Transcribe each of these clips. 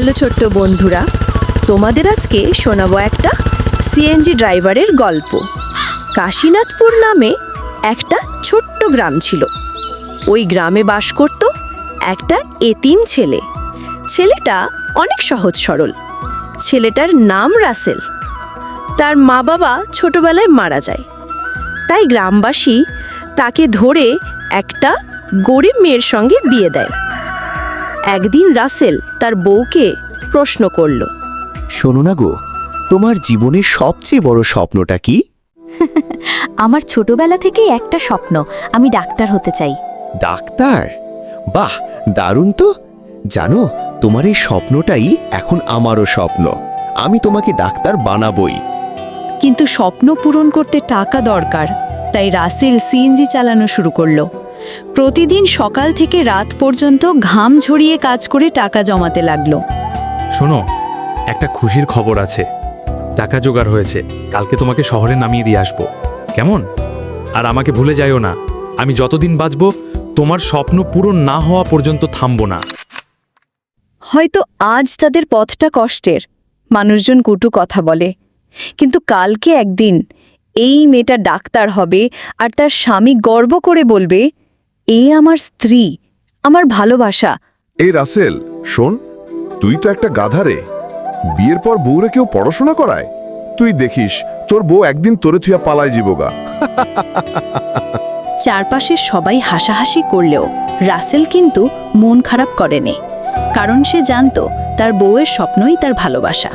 Hello ছোট্ট বন্ধুরা, তোমাদের আজকে শোনাবো একটা সিএনজি ড্রাইভারের গল্প। কাশীনাথপুর নামে একটা ছোট্ট গ্রাম ছিল। ওই গ্রামে বাস করত একটা এতিম ছেলে। ছেলেটা অনেক সহজ সরল। ছেলেটার নাম রাসেল। তার মা বাবা ছোটবেলায় মারা যায়। তাই গ্রামবাসী তাকে ধরে একটা গরিব মেয়ের সঙ্গে বিয়ে দেয়। একদিন রাসেল তার বউকে প্রশ্ন করল শোনো না গো তোমার জীবনের সবচেয়ে বড় স্বপ্নটা কি? আমার ছোটবেলা থেকেই একটা স্বপ্ন আমি ডাক্তার হতে চাই। ডাক্তার? বাহ দারুণ তো। জানো তোমার এই স্বপ্নটাই এখন আমারও স্বপ্ন। আমি তোমাকে ডাক্তার বানাবই। কিন্তু স্বপ্ন পূরণ করতে টাকা দরকার তাই রাসেল সিএনজি চালানো শুরু করল। প্রতিদিন সকাল থেকে রাত পর্যন্ত ঘাম ঝরিয়ে কাজ করে টাকা জমাতে লাগল। শোনো একটা খুশির খবর আছে। টাকা জোগাড় হয়েছে। কালকে তোমাকে শহরে নামিয়ে দিয়ে আসব। কেমন? আর আমাকে ভুলে যাইও না। আমি যতদিন বাঁচব তোমার স্বপ্ন পূরণ না হওয়া পর্যন্ত থামবো না। হয়তো আজ তাদের পথটা কষ্টের মানুষজন কুটু কথা বলে। কিন্তু কালকে একদিন এই মেয়েটা ডাক্তার হবে আর তার স্বামী গর্ব করে বলবে এ আমার স্ত্রী আমার ভালোবাসা। এ রাসেল শোন তুই তো একটা গাধা রে বিয়ের পর বউরে কেউ পড়াশোনা করায়? তুই দেখিস তোর বউ একদিন তোরে থুয়া পালায় জীবগা। চারপাশে সবাই হাসাহাসি করলেও রাসেল কিন্তু মন খারাপ করেনি কারণ সে জানত তার বউয়ের স্বপ্নই তার ভালোবাসা।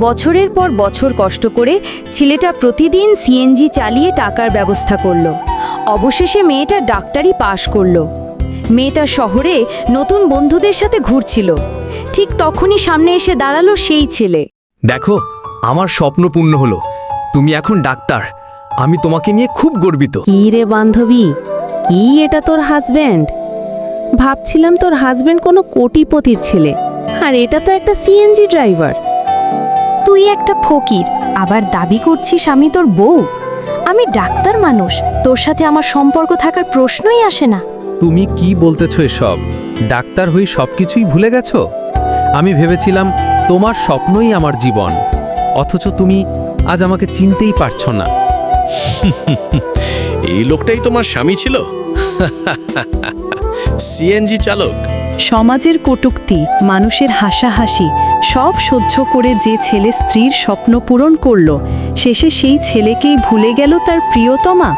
বছরের পর বছর কষ্ট করে ছেলেটা প্রতিদিন সিএনজি চালিয়ে টাকার ব্যবস্থা করল। অবশেষে মেয়েটা ডাক্তারি পাশ করল। মেয়েটা শহরে নতুন বন্ধুদের সাথে ঘুরছিল। ঠিক তখনই সামনে এসে দাঁড়াল সেই ছেলে। দেখো আমার স্বপ্ন পূর্ণ হলো। তুমি এখন ডাক্তার। আমি তোমাকে নিয়ে খুব গর্বিত। কি রে বান্ধবী? কি এটা তোর হাজব্যান্ড ভাবছিলাম তোর হাজব্যান্ড কোনো কোটিপতির ছেলে। আর এটা তো একটা সিএনজি ড্রাইভার তুই একটা ফকির আবার দাবি করছিস আমি তোর বউ? আমি ডাক্তার মানুষ তোর সাথে আমার সম্পর্ক থাকার প্রশ্নই আসে না। তুমি কি বলতেছো এসব? ডাক্তার হয়ে সবকিছুই ভুলে গেছো? আমি ভেবেছিলাম তোমার স্বপ্নই আমার জীবন অথচ তুমি আজ আমাকে চিনতেই পারছ না। এই লোকটাই তোমার স্বামী ছিল? সিএনজি চালক। সমাজের কটুক্তি, মানুষের হাসাহাসি, সব সহ্য করে যে ছেলে স্ত্রীর স্বপ্ন পূরণ করল, শেষে সেই ছেলেকেই ভুলে গেল তার প্রিয়তমা?